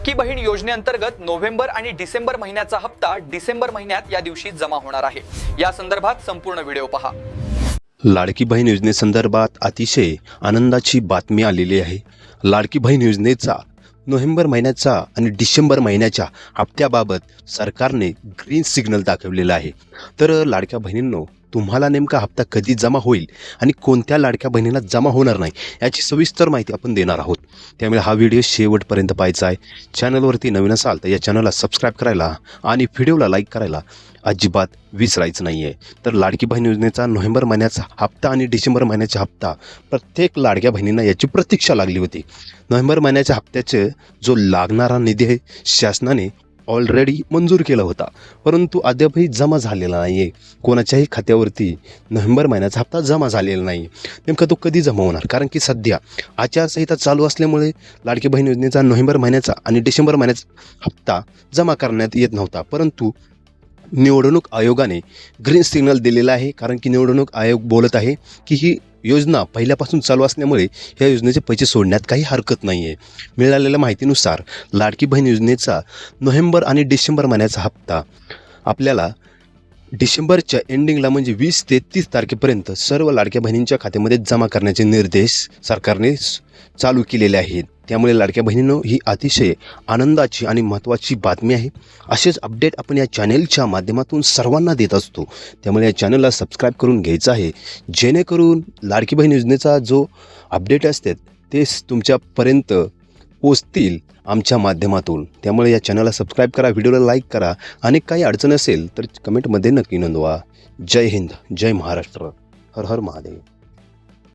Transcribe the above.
लाडकी बहीण योजनेअंतर्गत नोव्हेंबर आणि डिसेंबर महिन्याचा हप्ता डिसेंबर महिन्यात या दिवशी जमा होणार आहे. या संदर्भात संपूर्ण व्हिडिओ पहा. लाडकी बहीण योजनेसंदर्भात अतिशय आनंदाची बातमी आलेली आहे. लाडकी बहीण योजनेचा नोव्हेंबर महिन्याचा आणि डिसेंबर महिन्याच्या हप्त्याबाबत सरकारने ग्रीन सिग्नल दाखवलेला आहे. तर लाडक्या बहिणींनो तुम्हाला नेमका हप्ता कधी जमा होईल आणि कोणत्या लाडक्या बहिणीला जमा होणार नाही याची सविस्तर माहिती आपण देणार आहोत. त्यामुळे हा व्हिडिओ शेवटपर्यंत पाहायचा आहे. चॅनलवरती नवीन असाल तर या चॅनलला सबस्क्राईब करायला आणि व्हिडिओला लाईक करायला अजिबात विसरायचं नाही आहे तर लाडकी बहीण योजनेचा नोव्हेंबर महिन्याचा हप्ता आणि डिसेंबर महिन्याचा हप्ता प्रत्येक लाडक्या बहिणींना याची प्रतीक्षा लागली होती. नोव्हेंबर महिन्याच्या हप्त्याचे जो लागणारा निधी आहे शासनाने ऑलरेडी मंजूर केला होता. परंतु अद्यापही जमा झालेला नाही आहे कोणाच्याही खात्यावरती नोव्हेंबर महिन्याचा हप्ता जमा झालेला नाही. नेमका तो कधी जमा होणार? कारण की सध्या आचारसंहिता चालू असल्यामुळे लाडकी बहीण योजनेचा नोव्हेंबर महिन्याचा आणि डिसेंबर महिन्याचा हप्ता जमा करण्यात येत नव्हता. परंतु निवडणूक आयोगाने ग्रीन सिग्नल दिलेला आहे. कारण की निवडणूक आयोग बोलत आहे की ही योजना पहिल्यापासून चालू असल्यामुळे या योजनेचे पैसे सोडण्यात काही हरकत नाही आहे मिळालेल्या माहितीनुसार लाडकी बहीण योजनेचा नोव्हेंबर आणि डिसेंबर महिन्याचा हप्ता आपल्याला डिसेंबरच्या एंडिंगला म्हणजे वीस ते तीस तारखेपर्यंत सर्व लाडक्या बहिणींच्या खात्यामध्ये जमा करण्याचे निर्देश सरकारने चालू केलेले आहेत. त्यामुळे लाडक्या बहिणींनो ही अतिशय आनंदाची आणि महत्त्वाची बातमी आहे. असेच अपडेट आपण या चॅनेलच्या माध्यमातून सर्वांना देत असतो. त्यामुळे या चॅनलला सबस्क्राईब करून घ्यायचं आहे. जेणेकरून लाडकी बहीण योजनेचा जो अपडेट असतात ते तुमच्यापर्यंत पोचतील आमच्या माध्यमातून. त्यामुळे या चॅनलला सबस्क्राईब करा व्हिडिओला लाईक करा आणि काही अडचण असेल तर कमेंटमध्ये नक्की नोंदवा. जय हिंद जय महाराष्ट्र. हर हर महादेव.